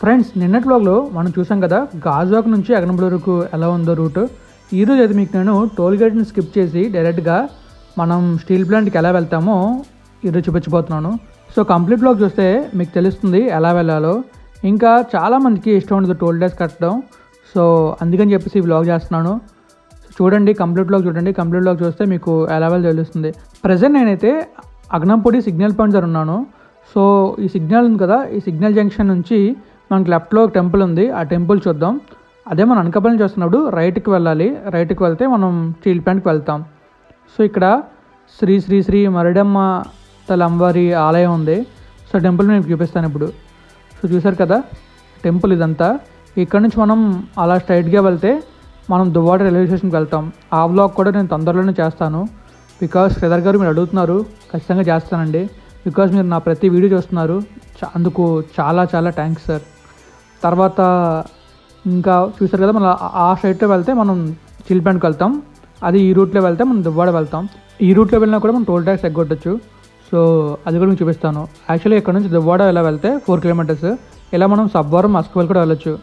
Friends నిన్నటి బ్లాగ్లో మనం చూసాం కదా గాజువాక్ నుంచి అగనంబడి వరకు ఎలా ఉందో రూట్. ఈరోజు అయితే మీకు నేను టోల్ గేట్ని స్కిప్ చేసి డైరెక్ట్గా మనం స్టీల్ ప్లాంట్కి ఎలా వెళ్తామో ఈరోజు చూపించబోతున్నాను. సో కంప్లీట్ బ్లాగ్ చూస్తే మీకు తెలుస్తుంది ఎలా వెళ్ళాలో. ఇంకా చాలామందికి ఇష్టం ఉండదు టోల్ డేస్ కట్టడం. సో అందుకని చెప్పేసి బ్లాగ్ వ్లాగ్ చేస్తున్నాను. చూడండి కంప్లీట్ లాగ్ చూడండి. కంప్లీట్ లాగ్ చూస్తే మీకు ఎలా వెళ్ళి తెలుస్తుంది. ప్రజెంట్ నేనైతే అగ్నంపూడి సిగ్నల్ పాయింట్ దగ్గర ఉన్నాను. సో ఈ సిగ్నల్ ఉంది కదా ఈ సిగ్నల్ జంక్షన్ నుంచి మనకి లెఫ్ట్లో ఒక టెంపుల్ ఉంది. ఆ టెంపుల్ చూద్దాం. అదే మనం అనకాపల్లి చూస్తున్నప్పుడు రైట్కి వెళ్ళాలి. రైట్కి వెళ్తే మనం స్టీల్ ప్లాంట్కి వెళ్తాం. సో ఇక్కడ శ్రీ శ్రీ శ్రీ మరిడమ్మ తల అమ్మవారి ఆలయం ఉంది. సో టెంపుల్ నేను చూపిస్తాను ఇప్పుడు. సో చూసారు కదా టెంపుల్ ఇదంతా. ఇక్కడ నుంచి మనం అలా స్ట్రైట్గా వెళ్తే మనం దువ్వాడ రైల్వే స్టేషన్కి వెళ్తాం. ఆ వ్లాగ్ కూడా నేను తొందరలోనే చేస్తాను. బికాస్ శ్రీధర్ గారు మీరు అడుగుతున్నారు ఖచ్చితంగా చేస్తానండి. బికాస్ మీరు నా ప్రతి వీడియో చూస్తున్నారు. అందుకు చాలా చాలా థ్యాంక్స్ సార్. తర్వాత ఇంకా చూసారు కదా మన ఆ సైడ్లో వెళ్తే మనం చిల్పెంట్కి వెళ్తాం. అది ఈ రూట్లో వెళ్తే మనం దువ్వాడ వెళ్తాం. ఈ రూట్లో వెళ్ళినా కూడా మనం టోల్ ట్యాక్స్ ఎగ్గొట్టచ్చు. సో అది కూడా మీకు చూపిస్తాను. యాక్చువల్లీ ఇక్కడ నుంచి దువ్వాడ ఇలా వెళ్తే ఫోర్ కిలోమీటర్స్ ఇలా మనం సబ్వరం అస్కపల్లి కూడా వెళ్ళొచ్చు.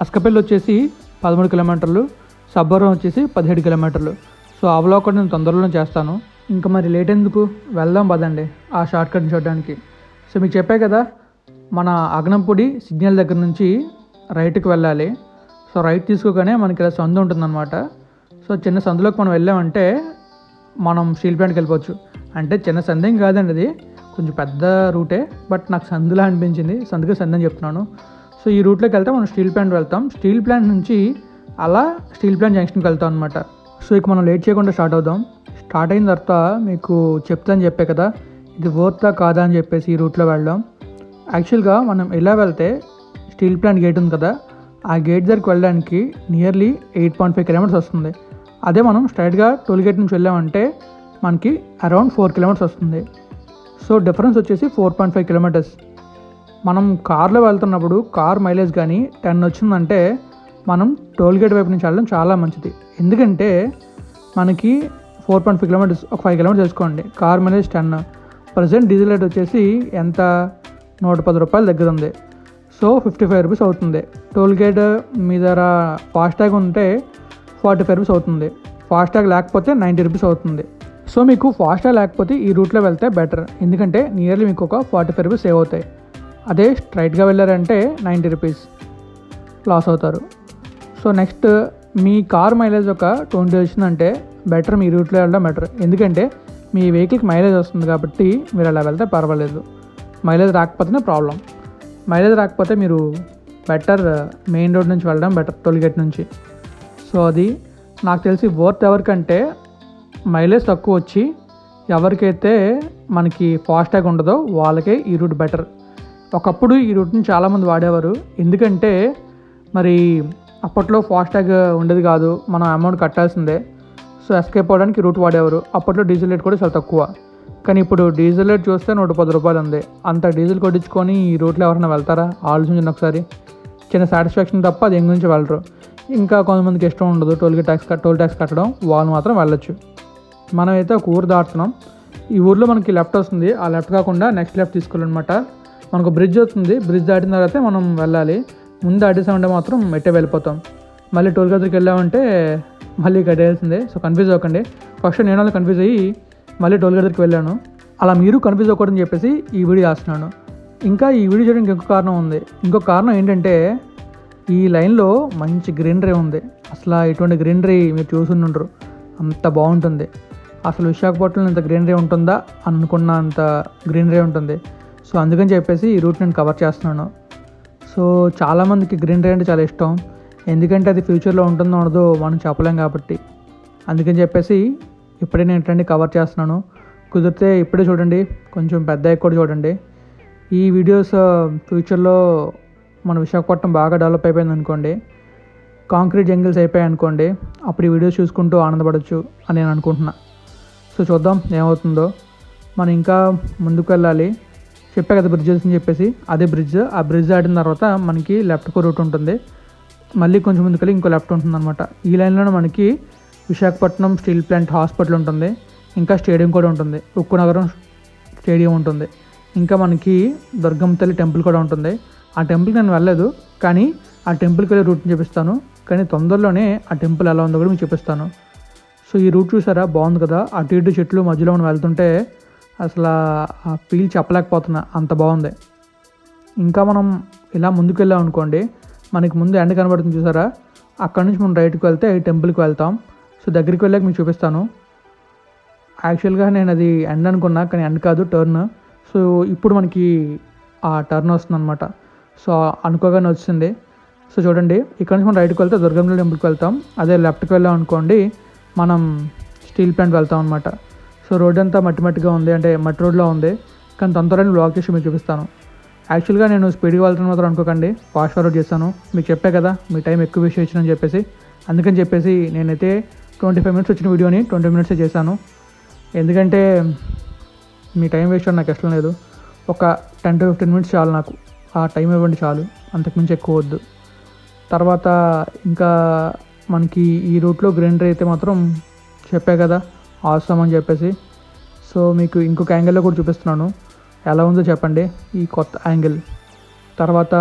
అస్కపల్లి వచ్చేసి పదమూడు కిలోమీటర్లు సబ్వరం వచ్చేసి పదిహేడు కిలోమీటర్లు సో అవలో కూడా నేను తొందరలో చేస్తాను. ఇంకా మరి లేట్ ఎందుకు? వెళ్దాం పదండి ఆ షార్ట్ చూడడానికి. సో మీకు చెప్పే కదా మన అగ్నంపొడి సిగ్నల్ దగ్గర నుంచి రైట్కి వెళ్ళాలి. సో రైట్ తీసుకోగానే మనకి ఇలా సందు ఉంటుందన్నమాట. సో చిన్న సందులోకి మనం వెళ్ళామంటే మనం స్టీల్ ప్లాంట్కి వెళ్ళిపోవచ్చు. అంటే చిన్న సందేం కాదండి అది. కొంచెం పెద్ద రూటే బట్ నాకు సందులా అనిపించింది. సందుకే సందని చెప్తున్నాను. సో ఈ రూట్లోకి వెళ్తే మనం స్టీల్ ప్లాంట్ వెళ్తాం. స్టీల్ ప్లాంట్ నుంచి అలా స్టీల్ ప్లాంట్ జంక్షన్కి వెళ్తాం అనమాట సో ఇక మనం లేట్ చేయకుండా స్టార్ట్ అవుదాం. స్టార్ట్ అయిన తర్వాత మీకు చెప్తాను చెప్పే కదా ఇది వర్తా కాదా అని చెప్పేసి ఈ రూట్లో వెళ్దాం యాక్చువల్గా మనం ఎలా వెళ్తే స్టీల్ ప్లాంట్ గేట్ ఉంది కదా ఆ గేట్ దగ్గరికి వెళ్ళడానికి nearly eight point five kilometres వస్తుంది. అదే మనం స్ట్రైట్గా టోల్ గేట్ నుంచి వెళ్ళామంటే మనకి అరౌండ్ ఫోర్ కిలోమీటర్స్ వస్తుంది. సో డిఫరెన్స్ వచ్చేసి ఫోర్ పాయింట్ ఫైవ్ కిలోమీటర్స్ మనం కార్లో వెళ్తున్నప్పుడు కార్ మైలేజ్ కానీ టెన్ వచ్చిందంటే మనం టోల్ గేట్ వైపు నుంచి వెళ్ళడం చాలా మంచిది. ఎందుకంటే మనకి ఫోర్ పాయింట్ ఫైవ్ కిలోమీటర్స్ ఒక ఫైవ్ కిలోమీటర్స్ వేసుకోండి. Car mileage ten present diesel rate వచ్చేసి ఎంత? నూట పది రూపాయలు దగ్గర ఉంది. సో ఫిఫ్టీ ఫైవ్ రూపీస్ అవుతుంది. టోల్ గేట్ మీ దగ్గర ఫాస్టాగ్ ఉంటే ఫార్టీ ఫైవ్ రూపీస్ అవుతుంది. ఫాస్టాగ్ లేకపోతే నైంటీ రూపీస్ అవుతుంది. సో మీకు ఫాస్టాగ్ లేకపోతే ఈ రూట్లో వెళ్తే బెటర్ ఎందుకంటే నియర్లీ మీకు ఒక ఫార్టీ ఫైవ్ రూపీస్ సేవ్ అవుతాయి. అదే స్ట్రైట్గా వెళ్ళారంటే నైంటీ రూపీస్ లాస్ అవుతారు. సో నెక్స్ట్ మీ కార్ మైలేజ్ ఒక ట్వంటీ వచ్చిందంటే బెటర్ మీ రూట్లో వెళ్ళడం బెటర్ ఎందుకంటే మీ వెహికల్కి మైలేజ్ వస్తుంది కాబట్టి మీరు అలా వెళ్తే పర్వాలేదు. Mileage రాకపోతేనే problem. మైలేజ్ రాకపోతే మీరు బెటర్ మెయిన్ రోడ్ నుంచి వెళ్ళడం బెటర్ టోల్గేట్ నుంచి. సో అది నాకు తెలిసి వర్త్ ఎవరికంటే మైలేజ్ తక్కువ వచ్చి ఎవరికైతే మనకి ఫాస్టాగ్ ఉండదో వాళ్ళకే ఈ రూట్ బెటర్ ఒకప్పుడు ఈ రూట్ని చాలామంది వాడేవారు. ఎందుకంటే మరి అప్పట్లో ఫాస్టాగ్ ఉండేది కాదు మనం అమౌంట్ కట్టాల్సిందే. సో ఎస్కేప్ అవ్వడానికి రూట్ వాడేవారు. అప్పట్లో డీజిల్ రేట్ కూడా చాలా తక్కువ. కానీ ఇప్పుడు డీజిల్ రేట్ చూస్తే నూట పది రూపాయలు ఉంది. అంత డీజిల్ కొట్టించుకొని ఈ రూట్లో ఎవరైనా వెళ్తారా? ఆలోచించండి ఒకసారి. చిన్న సాటిస్ఫాక్షన్ తప్ప అది ఎంగు నుంచి వెళ్ళరు. ఇంకా కొంతమందికి ఇష్టం ఉండదు టోల్ ట్యాక్స్ టోల్ ట్యాక్స్ కట్టడం. వాళ్ళు మాత్రం వెళ్ళొచ్చు. మనమైతే ఒక ఊరు దాటుతున్నాం. ఈ ఊర్లో మనకి లెఫ్ట్ వస్తుంది. ఆ లెఫ్ట్ కాకుండా నెక్స్ట్ లెఫ్ట్ తీసుకోవాలన్నమాట. మనకు బ్రిడ్జ్ వస్తుంది. బ్రిడ్జ్ దాటిన తర్వాత మనం వెళ్ళాలి. ముందు దాటేసామంటే మాత్రం ఎట్టే వెళ్ళిపోతాం. మళ్ళీ టోల్ దగ్గరికి వెళ్ళామంటే మళ్ళీ కట్టేయాల్సిందే సో కన్ఫ్యూజ్ అవ్వకండి. ఫస్ట్ నేను వాళ్ళు కన్ఫ్యూజ్ అయ్యి మళ్ళీ టోల్ దగ్గరికి వెళ్ళాను. అలా మీరు కన్ఫ్యూజ్ అవ్వకూడదని చెప్పేసి ఈ వీడియో చేస్తున్నాను ఇంకా ఈ వీడియో చేయడానికి ఇంకో కారణం ఉంది. ఇంకొక కారణం ఏంటంటే ఈ లైన్లో మంచి గ్రీనరీ ఉంది. అసలు ఇటువంటి గ్రీనరీ మీరు చూసుండ్రు అంత బాగుంటుంది. అసలు విశాఖపట్నంలో ఇంత గ్రీనరీ ఉంటుందా అనుకున్న అంత గ్రీనరీ ఉంటుంది. సో అందుకని చెప్పేసి ఈ రూట్ నేను కవర్ చేస్తున్నాను. సో చాలామందికి గ్రీనరీ అంటే చాలా ఇష్టం. ఎందుకంటే అది ఫ్యూచర్లో ఉంటుందో ఉండదో మనం చెప్పలేం కాబట్టి. అందుకని చెప్పేసి ఇప్పుడే నేను ఇట్లాంటి కవర్ చేస్తున్నాను. కుదిరితే ఇప్పుడే చూడండి. కొంచెం పెద్ద కూడా చూడండి. ఈ వీడియోస్ ఫ్యూచర్లో మన విశాఖపట్నం బాగా డెవలప్ అయిపోయింది అనుకోండి. కాంక్రీట్ జంగిల్స్ అయిపోయాయి అనుకోండి. అప్పుడు ఈ వీడియోస్ చూసుకుంటూ ఆనందపడవచ్చు అని నేను అనుకుంటున్నా. సో చూద్దాం ఏమవుతుందో. మనం ఇంకా ముందుకు వెళ్ళాలి. చెప్పా కదా బ్రిడ్జెస్ అని చెప్పేసి. అదే బ్రిడ్జ్ ఆ బ్రిడ్జ్ ఆడిన తర్వాత మనకి లెఫ్ట్కు రూట్ ఉంటుంది. మళ్ళీ కొంచెం ముందుకెళ్ళి ఇంకో లెఫ్ట్ ఉంటుంది అనమాట ఈ లైన్లోనే మనకి విశాఖపట్నం స్టీల్ ప్లాంట్ హాస్పిటల్ ఉంటుంది. ఇంకా స్టేడియం కూడా ఉంటుంది. ఉక్కు నగరం స్టేడియం ఉంటుంది. ఇంకా మనకి దుర్గమ్మ తల్లి టెంపుల్ కూడా ఉంటుంది. ఆ టెంపుల్కి నేను వెళ్ళలేదు కానీ ఆ టెంపుల్కి వెళ్ళే రూట్ని చూపిస్తాను. కానీ తొందరలోనే ఆ టెంపుల్ ఎలా ఉందో కూడా మీకు చూపిస్తాను. సో ఈ రూట్ చూసారా? బాగుంది కదా. అటు ఇటు చెట్లు మధ్యలో మనం వెళ్తుంటే అసలు ఆ ఫీల్ చెప్పలేకపోతున్నా. అంత బాగుంది. ఇంకా మనం ఇలా ముందుకు వెళ్ళాం అనుకోండి మనకి ముందు ఎండ కనబడుతుంది చూసారా? అక్కడ నుంచి మనం రైట్కి వెళ్తే ఈ టెంపుల్కి వెళ్తాం. సో దగ్గరికి వెళ్ళాక మీకు చూపిస్తాను. యాక్చువల్గా నేను అది ఎండ్ అనుకున్నా కానీ ఎండ్ కాదు టర్న్ సో ఇప్పుడు మనకి ఆ టర్న్ వస్తుంది అనమాట సో అనుకోగానే వచ్చింది. సో చూడండి ఇక్కడ నుంచి మనం రైట్కి వెళ్తే దుర్గం టెంపుల్కి వెళ్తాం. అదే లెఫ్ట్కి వెళ్ళాం అనుకోండి మనం స్టీల్ ప్లాంట్ వెళ్తాం అనమాట సో రోడ్ అంతా మట్టి మట్టిగా ఉంది అంటే మట్టి రోడ్లో ఉంది. కానీ తొందరగా బ్లాక్ చేసి మీకు చూపిస్తాను. యాక్చువల్గా నేను స్పీడ్గా వెళ్తాను మాత్రం అనుకోకండి ఫాస్ట్ ఫార్వర్డ్ చేస్తాను. మీకు చెప్పే కదా మీ టైం ఎక్కువ వేస్ట్ చేసినని చెప్పేసి. అందుకని చెప్పేసి నేనైతే ట్వంటీ ఫైవ్ మినిట్స్ వచ్చిన వీడియోని ట్వంటీ మినిట్సే చేశాను. ఎందుకంటే మీ టైం వేస్ట్ నాకు ఇష్టం లేదు. ఒక టెన్ టు ఫిఫ్టీన్ మినిట్స్ చాలు నాకు. ఆ టైం ఇవ్వండి చాలు. అంతకుమించి ఎక్కువ వద్దు. తర్వాత ఇంకా మనకి ఈ రూట్లో గ్రీనరీ అయితే మాత్రం చెప్పే కదా. అవసరం అని చెప్పేసి. సో మీకు ఇంకొక యాంగిల్లో కూడా చూపిస్తున్నాను. ఎలా ఉందో చెప్పండి. ఈ కొత్త యాంగిల్ తర్వాత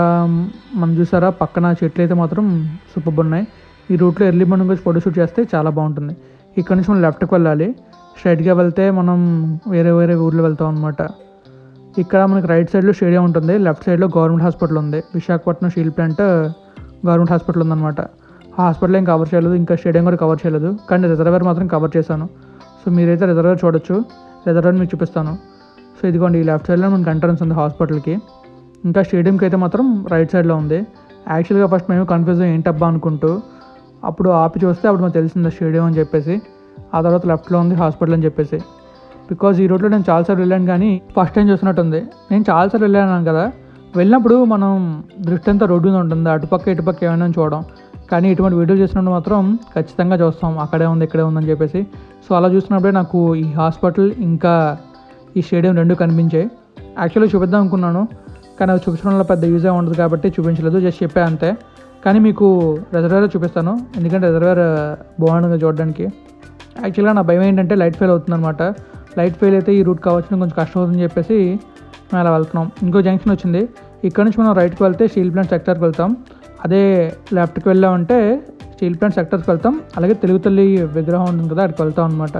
మనం చూసారా? పక్కన చెట్లు అయితే మాత్రం సూపర్ ఉన్నాయి. ఈ రూట్లో ఎర్లీ మార్నింగ్ వచ్చి ఫోటో షూట్ చేస్తే చాలా బాగుంటుంది. ఇక్కడ నుంచి మనం లెఫ్ట్కి వెళ్ళాలి. స్ట్రైట్గా వెళ్తే మనం వేరే వేరే ఊర్లో వెళ్తాం అనమాట ఇక్కడ మనకి రైట్ సైడ్లో స్టేడియం ఉంటుంది. లెఫ్ట్ సైడ్లో గవర్నమెంట్ హాస్పిటల్ ఉంది. Visakhapatnam steel plant government hospital ఉందన్నమాట. ఆ హాస్పిటల్ ఏం కవర్ చేయలేదు. ఇంకా స్టేడియం కూడా కవర్ చేయలేదు. కానీ రిజర్వేర్ మాత్రం కవర్ చేశాను. సో మీరైతే రిజర్వేర్ చూడొచ్చు. రిజర్వేర్ మీకు చూపిస్తాను. సో ఇదిగోండి ఈ లెఫ్ట్ సైడ్లో మనకి ఎంట్రన్స్ ఉంది హాస్పిటల్కి. ఇంకా స్టేడియంకి అయితే మాత్రం రైట్ సైడ్లో ఉంది. యాక్చువల్గా ఫస్ట్ మేము కన్ఫ్యూజ్ ఏంటబ్బా అనుకుంటూ అప్పుడు ఆపి చూస్తే అప్పుడు మాకు తెలిసింది స్టేడియం అని చెప్పేసి. ఆ తర్వాత లెఫ్ట్లో ఉంది హాస్పిటల్ అని చెప్పేసి. బికాజ్ ఈ రోడ్లో నేను చాలాసార్లు వెళ్ళాను కానీ ఫస్ట్ టైం చూసినట్టుంది నేను చాలాసార్లు వెళ్ళాను కదా. వెళ్ళినప్పుడు మనం దృష్టి అంతా రోడ్డు మీద ఉంటుంది. అటుపక్క ఇటుపక్క ఏమైనా చూడడం. కానీ ఇటువంటి వీడియో చేసినప్పుడు మాత్రం ఖచ్చితంగా చూస్తాం. అక్కడే ఉంది ఇక్కడే ఉందని చెప్పేసి. సో అలా చూసినప్పుడే నాకు ఈ హాస్పిటల్ ఇంకా ఈ స్టేడియం రెండు కనిపించాయి. యాక్చువల్గా చూపిద్దాం అనుకున్నాను. కానీ అది చూపించడంలో పెద్ద యూజ్ ఉండదు కాబట్టి చూపించలేదు. జస్ట్ చెప్పే అంతే. కానీ మీకు రిజర్వేర్ చూపిస్తాను. ఎందుకంటే రిజర్వేర్ బాగుంటుంది చూడడానికి. యాక్చువల్గా నా భయం ఏంటంటే లైట్ ఫెయిల్ అవుతుంది అనమాట లైట్ ఫెయిల్ అయితే ఈ రూట్ కావచ్చు కొంచెం కష్టం అవుతుందని చెప్పేసి మేము అలా వెళ్తున్నాం. ఇంకో జంక్షన్ వచ్చింది. ఇక్కడ నుంచి మనం రైట్కి వెళ్తే స్టీల్ ప్లాంట్ సెక్టర్కి వెళ్తాం. అదే లెఫ్ట్కి వెళ్ళామంటే స్టీల్ ప్లాంట్ సెక్టర్కి వెళ్తాం. అలాగే తెలుగు తల్లి విగ్రహం ఉంటుంది కదా అక్కడికి వెళ్తాం అనమాట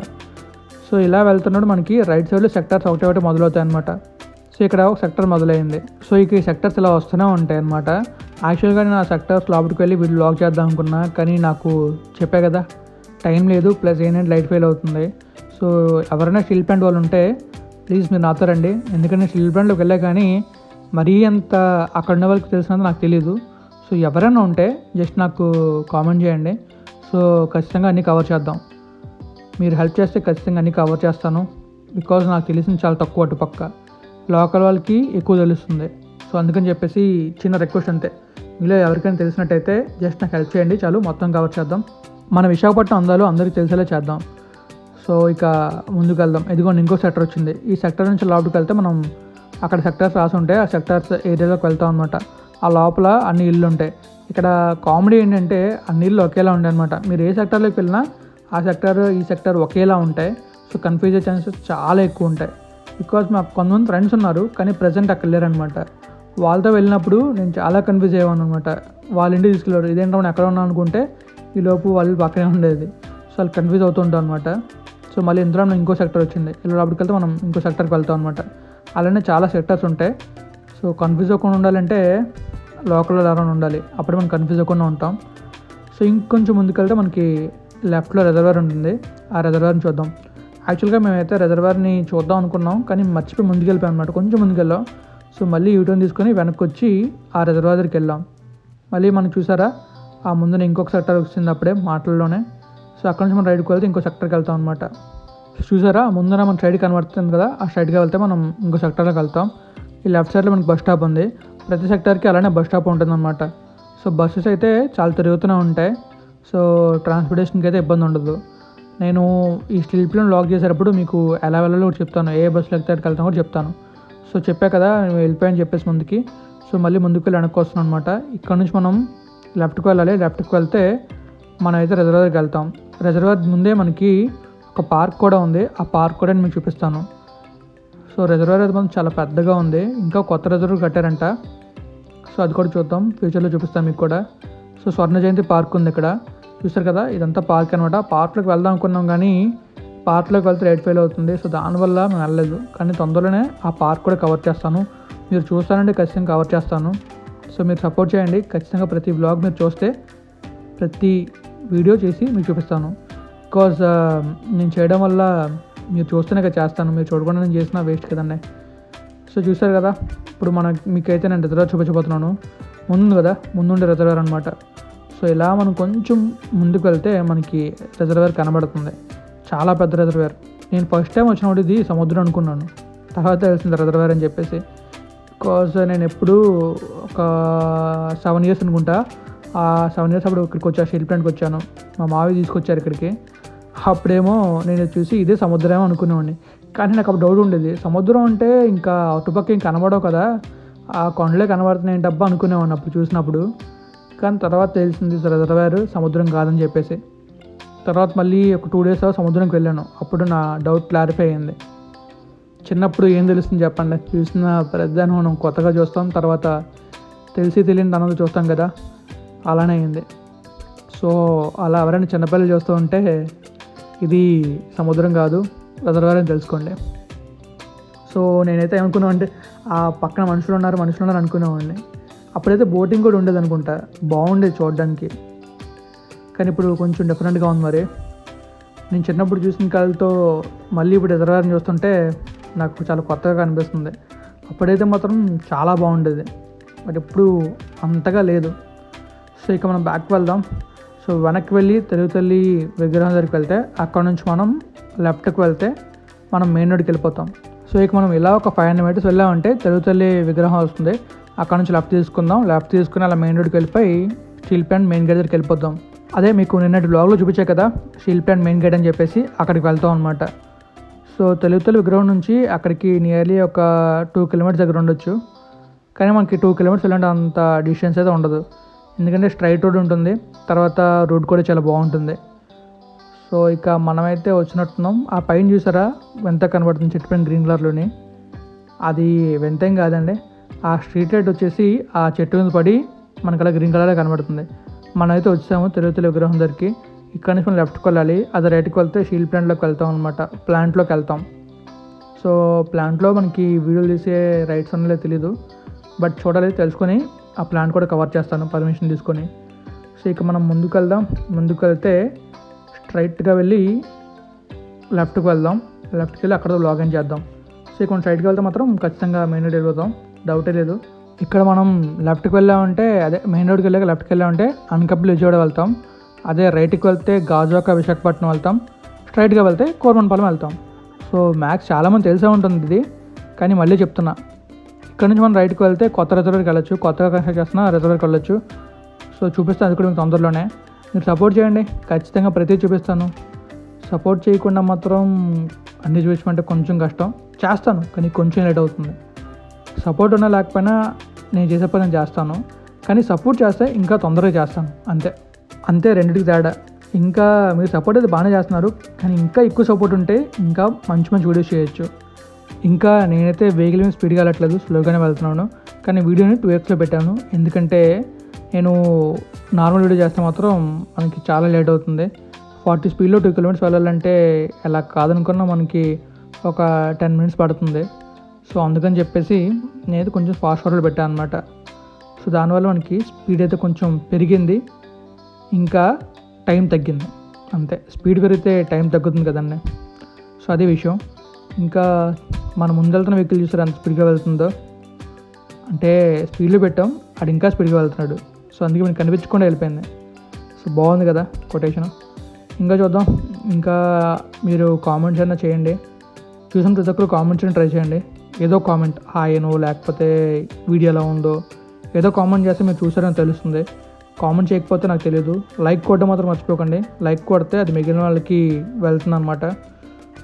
సో ఇలా వెళ్తున్నప్పుడు మనకి రైట్ సైడ్లో సెక్టర్స్ ఒకటి ఒకటి మొదలవుతాయి అనమాట సో ఇక్కడ ఒక సెక్టర్ మొదలైంది. సో ఇక ఈ సెక్టర్స్ ఇలా వస్తూనే ఉంటాయి అనమాట యాక్చువల్గా నేను ఆ సెక్టర్స్ లోపలికి వెళ్ళి వీళ్ళు లాక్ చేద్దాం అనుకున్నా కానీ నాకు చెప్పే కదా టైం లేదు ప్లస్ ఏంటంటే లైట్ ఫెయిల్ అవుతుంది. సో ఎవరైనా స్టీల్ ప్లాంట్ వాళ్ళు ఉంటే ప్లీజ్ మీరు నాతో రండి. ఎందుకంటే స్టీల్ ప్లాంట్లోకి వెళ్ళా కానీ మరీ అంత అక్కడ ఉన్న వాళ్ళకి తెలిసినంత నాకు తెలియదు సో ఎవరైనా ఉంటే జస్ట్ నాకు కామెంట్ చేయండి. సో ఖచ్చితంగా అన్నీ కవర్ చేద్దాం. మీరు హెల్ప్ చేస్తే ఖచ్చితంగా అన్నీ కవర్ చేస్తాను. బికాజ్ నాకు తెలిసింది చాలా తక్కువ అటుపక్క. లోకల్ వాళ్ళకి ఎక్కువ తెలుస్తుంది. సో అందుకని చెప్పేసి చిన్న రిక్వెస్ట్ అంతే. మీలో ఎవరికైనా తెలిసినట్టయితే జస్ట్ నాకు హెల్ప్ చేయండి చాలు మొత్తం కవర్ చేద్దాం. మన విశాఖపట్నం అందాలు అందరికీ తెలిసేలా చేద్దాం. సో ఇక ముందుకు వెళ్దాం ఇదిగోండి ఇంకో సెక్టర్ వచ్చింది. ఈ సెక్టర్ నుంచి లోపలికి వెళ్తే మనం అక్కడ సెక్టర్స్ రాసి ఉంటాయి ఆ సెక్టర్స్ ఏరియాలోకి వెళ్తాం అనమాట ఆ లోపల అన్ని ఇల్లు ఉంటాయి. ఇక్కడ కామెడీ ఏంటంటే అన్ని ఇల్లు ఒకేలా ఉంటాయి అనమాట మీరు ఏ సెక్టర్లోకి వెళ్ళినా ఆ సెక్టర్ ఈ సెక్టర్ ఒకేలా ఉంటాయి. సో కన్ఫ్యూజ్ అయ్యే ఛాన్సెస్ చాలా ఎక్కువ ఉంటాయి. బికాజ్ మాకు కొంతమంది ఫ్రెండ్స్ ఉన్నారు కానీ ప్రజెంట్ అక్కడ లేరనమాట వాళ్ళతో వెళ్ళినప్పుడు నేను చాలా కన్ఫ్యూజ్ అయ్యాను అనమాట వాళ్ళ ఇంటికి తీసుకెళ్ళారు ఇదేంటో మనం ఎక్కడ ఉన్నాను అనుకుంటే ఈ లోపు వాళ్ళు పక్కనే ఉండేది. సో వాళ్ళు కన్ఫ్యూజ్ అవుతుంటాం అనమాట సో మళ్ళీ ఇందులో మనం ఇంకో సెక్టర్ వచ్చింది. ఇలా వెళ్తే మనం ఇంకో సెక్టర్కి వెళ్తాం అనమాట అలానే చాలా సెక్టర్స్ ఉంటాయి. సో కన్ఫ్యూజ్ అవ్వకుండా ఉండాలంటే లోకల్లో ఎవరైనా ఉండాలి. అప్పుడు మనం కన్ఫ్యూజ్ అవ్వకుండా ఉంటాం. సో ఇంకొంచెం ముందుకెళ్తే మనకి లెఫ్ట్లో రిజర్వర్ ఉంటుంది. ఆ రిజర్వర్ని చూద్దాం. యాక్చువల్గా మేమైతే రిజర్వర్ని చూద్దాం అనుకున్నాం. కానీ మర్చిపోయి ముందుకెళ్ళిపోయాం అనమాట కొంచెం ముందుకెళ్ళాం. సో మళ్ళీ యూటర్న్ తీసుకొని వెనక్కి వచ్చి ఆ రిజర్వర్ వెళ్ళాం. మళ్ళీ మనం చూసారా ఆ ముందున ఇంకొక సెక్టర్ వచ్చింది అప్పుడే మాటల్లోనే. సో అక్కడ నుంచి మనం రైడ్కి వెళ్తే ఇంకో సెక్టర్కి వెళ్తాం అనమాట చూసారా ముందర మన సైడ్ కనబడుతుంది కదా ఆ సైడ్కి వెళ్తే మనం ఇంకో సెక్టర్లోకి వెళ్తాం. ఈ లెఫ్ట్ సైడ్లో మనకి బస్ స్టాప్ ఉంది. ప్రతి సెక్టర్కి అలానే బస్ స్టాప్ ఉంటుంది అనమాట సో బస్సెస్ అయితే చాలా తిరుగుతూనే ఉంటాయి. సో ట్రాన్స్పోర్టేషన్కి అయితే ఇబ్బంది ఉండదు. నేను ఈ స్టీల్ ప్లేన్ లాక్ చేసేటప్పుడు మీకు ఎలా వెళ్ళాలో కూడా చెప్తాను. ఏ బస్సులో ఎక్కితే అక్కడికి వెళ్తాను కూడా చెప్తాను. సో చెప్పా కదా నేను వెళ్ళిపోయాను చెప్పేసి ముందుకి. సో మళ్ళీ ముందుకు వెళ్ళి వెనక్కి అనమాట ఇక్కడ నుంచి మనం లెఫ్ట్కి వెళ్ళాలి. లెఫ్ట్కి వెళ్తే మనం అయితే రిజర్వర్కి వెళ్తాం. రిజర్వర్ ముందే మనకి ఒక పార్క్ కూడా ఉంది. ఆ పార్క్ కూడా నేను మీకు చూపిస్తాను. సో రిజర్వర్ అయితే మనం చాలా పెద్దగా ఉంది. ఇంకా కొత్త రిజర్వర్ కట్టారంట. సో అది కూడా చూద్దాం. ఫ్యూచర్లో చూపిస్తాను మీకు కూడా. సో స్వర్ణ జయంతి పార్క్ ఉంది ఇక్కడ. చూస్తారు కదా? ఇదంతా పార్క్ అనమాట పార్క్లోకి వెళ్దాం అనుకున్నాం కానీ పార్ట్లోకి వెళ్తే రేట్ ఫెయిల్ అవుతుంది. సో దానివల్ల మేము వెళ్ళలేదు. కానీ తొందరలోనే ఆ పార్క్ కూడా కవర్ చేస్తాను. మీరు చూస్తానంటే ఖచ్చితంగా కవర్ చేస్తాను. సో మీరు సపోర్ట్ చేయండి. ఖచ్చితంగా ప్రతి బ్లాగ్ మీరు చూస్తే ప్రతి వీడియో చేసి మీకు చూపిస్తాను. బికాజ్ uh, నేను చేయడం వల్ల మీరు చూస్తేనే చేస్తాను. మీరు చూడకుండా నేను చేసిన వేస్ట్ కదండి. సో చూసారు కదా? ఇప్పుడు మన మీకైతే నేను రిజర్వర్ చూపించబోతున్నాను. ముందు కదా? ముందుండే రిజర్వర్ అనమాట సో ఇలా మనం కొంచెం ముందుకు వెళ్తే మనకి రిజర్వర్ కనబడుతుంది. చాలా పెద్ద రిజర్వేర్ నేను ఫస్ట్ టైం వచ్చినప్పుడు ఇది సముద్రం అనుకున్నాను. తర్వాత తెలిసింది రిజర్వేర్ అని చెప్పేసి. బికాజ్ నేను ఎప్పుడు ఒక సెవెన్ ఇయర్స్ అనుకుంటా. ఆ సెవెన్ ఇయర్స్ అప్పుడు ఇక్కడికి వచ్చా స్టీల్ ప్లాంట్కి వచ్చాను. మా మావి తీసుకొచ్చారు ఇక్కడికి. అప్పుడేమో నేను చూసి ఇదే సముద్రం అనుకునేవాడిని. కానీ నాకు అప్పుడు డౌట్ ఉండేది. సముద్రం అంటే ఇంకా అటుపక్క ఇంక కనబడవు కదా. ఆ కొండలే కనబడుతున్నాయి డబ్బా అనుకునేవాడిని అప్పుడు చూసినప్పుడు. కానీ తర్వాత తెలిసింది రిజర్వేర్ సముద్రం కాదని చెప్పేసి. తర్వాత మళ్ళీ ఒక టూ డేస్ సముద్రంకి వెళ్ళాను అప్పుడు నా డౌట్ క్లారిఫై అయింది. చిన్నప్పుడు ఏం తెలుస్తుంది చెప్పండి? చూసిన పెద్దాన్ని మనం కొత్తగా చూస్తాం తర్వాత తెలిసి తెలియని దానిలో చూస్తాం కదా? అలానే అయింది. సో అలా ఎవరైనా చిన్నపిల్లలు చూస్తూ ఉంటే ఇది సముద్రం కాదు రిజర్వాయర్ అని తెలుసుకోండి. సో నేనైతే ఏమనుకున్నాను అంటే ఆ పక్కన మనుషులు ఉన్నారు మనుషులు ఉన్నారు అనుకునేవాడిని. అప్పుడైతే బోటింగ్ కూడా ఉండేది అనుకుంటా బాగుండేది చూడడానికి. కానీ ఇప్పుడు కొంచెం డిఫరెంట్గా ఉంది మరి. నేను చిన్నప్పుడు చూసిన కళతో మళ్ళీ ఇప్పుడు రిజర్వాయర్ని చూస్తుంటే నాకు చాలా కొత్తగా కనిపిస్తుంది అప్పుడైతే మాత్రం చాలా బాగుండేది. బట్ ఇప్పుడు అంతగా లేదు. సో ఇక మనం బ్యాక్ వెళ్దాం. సో వెనక్కి వెళ్ళి తెలుగు తల్లి విగ్రహం దగ్గరికి వెళ్తే అక్కడ నుంచి మనం లెఫ్ట్కి వెళ్తే మనం మెయిన్ రోడ్కి వెళ్ళిపోతాం. సో ఇక మనం ఇలా ఒక ఫైవ్ హండ్రెడ్ మీటర్స్ వెళ్ళామంటే తెలుగు తల్లి విగ్రహం వస్తుంది. అక్కడ నుంచి లెఫ్ట్ తీసుకుందాం. లెఫ్ట్ తీసుకుని అలా మెయిన్ రోడ్కి వెళ్ళిపోయి స్టీల్ ప్లాంట్ మెయిన్ గేట్ దగ్గరికి వెళ్ళిపోతాం. అదే మీకు నిన్నటి బ్లాగ్లో చూపించే కదా స్టీల్ ప్లాంట్ మెయిన్ గేట్ అని చెప్పేసి అక్కడికి వెళ్తాం అనమాట సో తెలుగుతల విగ్రహం నుంచి అక్కడికి నియర్లీ ఒక టూ కిలోమీటర్స్ దగ్గర ఉండొచ్చు. కానీ మనకి టూ కిలోమీటర్స్ వెళ్ళండి అంత డిస్టెన్స్ అయితే ఉండదు. ఎందుకంటే స్ట్రైట్ రోడ్ ఉంటుంది తర్వాత రోడ్ కూడా చాలా బాగుంటుంది. సో ఇక మనమైతే వచ్చినట్టున్నాం. ఆ పైన చూసారా వెంత కనబడుతుంది చెట్టు పైన గ్రీన్ కలర్లోని అది వెంతేం కాదండి. ఆ స్ట్రీట్ లైట్ వచ్చేసి ఆ చెట్టు మీద పడి మనకు అలా గ్రీన్ కలర్లో కనబడుతుంది. మనమైతే వచ్చాము తిరుపతి విగ్రహం దగ్గరికి. ఇక్కడ నుంచి మనం లెఫ్ట్కి వెళ్ళాలి. అది రైట్కి వెళ్తే షీల్ ప్లాంట్లోకి వెళ్తాం అనమాట ప్లాంట్లోకి వెళ్తాం. సో ప్లాంట్లో మనకి వీడియోలు తీసే రైట్స్ ఉన్నలే తెలీదు. బట్ చూడాలి తెలుసుకొని ఆ ప్లాంట్ కూడా కవర్ చేస్తాను పర్మిషన్ తీసుకొని. సో ఇక మనం ముందుకు వెళ్దాం. ముందుకు వెళ్తే స్ట్రైట్గా వెళ్ళి లెఫ్ట్కి వెళ్దాం. లెఫ్ట్కి వెళ్ళి అక్కడ లాగిన్ చేద్దాం. సో ఇక్కడ స్ట్రైట్కి వెళ్తే మాత్రం ఖచ్చితంగా మెయిన్ వెళ్ళిపోతాం. డౌటే లేదు. ఇక్కడ మనం లెఫ్ట్కి వెళ్ళామంటే అదే మెయిన్ రోడ్కి వెళ్ళాక లెఫ్ట్కి వెళ్ళామంటే అనకప్పలు విజయవాడ వెళ్తాం. అదే రైట్కి వెళ్తే గాజోక విశాఖపట్నం వెళ్తాం. స్ట్రైట్గా వెళ్తే కోరమన్పాలెం వెళ్తాం. సో మ్యాక్స్ చాలామంది తెలిసే ఉంటుంది ఇది. కానీ మళ్ళీ చెప్తున్నా. ఇక్కడ నుంచి మనం రైట్కి వెళ్తే కొత్త రిజర్వర్కి వెళ్ళొచ్చు. కొత్తగా కన్స్ట్రక్ట్ చేస్తున్న రిజర్వర్కి వెళ్ళొచ్చు. సో చూపిస్తాను అది కూడా మీకు తొందరలోనే. మీరు సపోర్ట్ చేయండి. ఖచ్చితంగా ప్రతి చూపిస్తాను. సపోర్ట్ చేయకుండా మాత్రం అన్ని చూపించమంటే కొంచెం కష్టం. చేస్తాను కానీ కొంచెం లేట్ అవుతుంది. సపోర్ట్ ఉన్నా లేకపోయినా నేను చేసే పని నేను చేస్తాను. కానీ సపోర్ట్ చేస్తే ఇంకా తొందరగా చేస్తాను. అంతే. అంతే రెండింటికి తేడా. ఇంకా మీరు సపోర్ట్ అయితే బాగానే చేస్తున్నారు. కానీ ఇంకా ఎక్కువ సపోర్ట్ ఉంటే ఇంకా మంచి మంచి వీడియోస్ చేయొచ్చు. ఇంకా నేనైతే వెహికల్ మీద స్పీడ్గా వెళ్ళట్లేదు. స్లోగానే వెళ్తున్నాను. కానీ వీడియోని టూ ఎక్స్లో పెట్టాను. ఎందుకంటే నేను నార్మల్ వీడియో చేస్తే మాత్రం మనకి చాలా లేట్ అవుతుంది. ఫార్టీ స్పీడ్లో టూ కిలోమీటర్స్ వెళ్ళాలంటే ఎలా కాదనుకున్నా మనకి ఒక టెన్ మినిట్స్ పడుతుంది. సో అందుకని చెప్పేసి నేను కొంచెం ఫాస్ట్ ఫార్వర్డ్ పెట్టాను అనమాట సో దానివల్ల మనకి స్పీడ్ అయితే కొంచెం పెరిగింది. ఇంకా టైం తగ్గింది. అంతే. స్పీడ్ పెరిగితే టైం తగ్గుతుంది కదండి. సో అదే విషయం. ఇంకా మనం ముందెళ్తున్న వెహికల్ చూసారు ఎంత స్పీడ్గా వెళ్తుందో. అంటే స్పీడ్లో పెట్టాం. అది ఇంకా స్పీడ్గా వెళ్తున్నాడు. సో అందుకే మనకి కనిపించకుండా వెళ్ళిపోయింది. సో బాగుంది కదా కొటేషన్. ఇంకా చూద్దాం. ఇంకా మీరు కామెంట్స్ అయినా చేయండి. చూసిన ప్రతి ఒక్కరు కామెంట్స్ ట్రై చేయండి. ఏదో కామెంట్ హాయ్ లేకపోతే వీడియో ఎలా ఉందో ఏదో కామెంట్ చేస్తే మీరు చూసారని తెలుస్తుంది. కామెంట్ చేయకపోతే నాకు తెలియదు లైక్ కొట్టడం మాత్రం మర్చిపోకండి. లైక్ కొడితే అది మిగిలిన వాళ్ళకి వెళ్తుంది అనమాట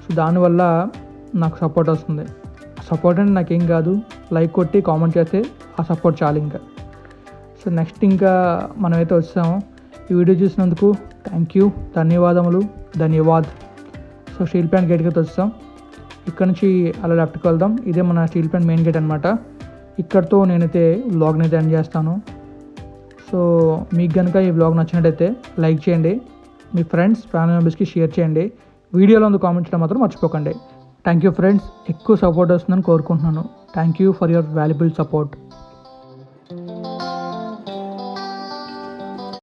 సో దానివల్ల నాకు సపోర్ట్ వస్తుంది. సపోర్ట్ అంటే నాకేం కాదు. లైక్ కొట్టి కామెంట్ చేస్తే ఆ సపోర్ట్ చాలు ఇంకా. సో నెక్స్ట్ ఇంకా మనమైతే వచ్చాము. ఈ వీడియో చూసినందుకు థ్యాంక్ యూ ధన్యవాదములు. ధన్యవాద్. సో స్టీల్ ప్లాంట్ గేట్కి వచ్చాం. ఇక్కడ నుంచి అలా లెఫ్ట్కి వెళ్దాం. ఇదే మన స్టీల్ ప్లాంట్ మెయిన్ గేట్ అనమాట ఇక్కడతో నేనైతే వ్లాగ్ని అయితే ఎండ్ చేస్తాను. సో మీకు కనుక ఈ వ్లాగ్ నచ్చినట్టయితే లైక్ చేయండి. మీ ఫ్రెండ్స్ ఫ్యామిలీ మెంబర్స్కి షేర్ చేయండి. వీడియోలో ఉంది కామెంట్ చేయడం మాత్రం మర్చిపోకండి. Thank you friends. ఎక్కువ సపోర్ట్ వస్తుందని కోరుకుంటున్నాను. Thank you for your valuable support.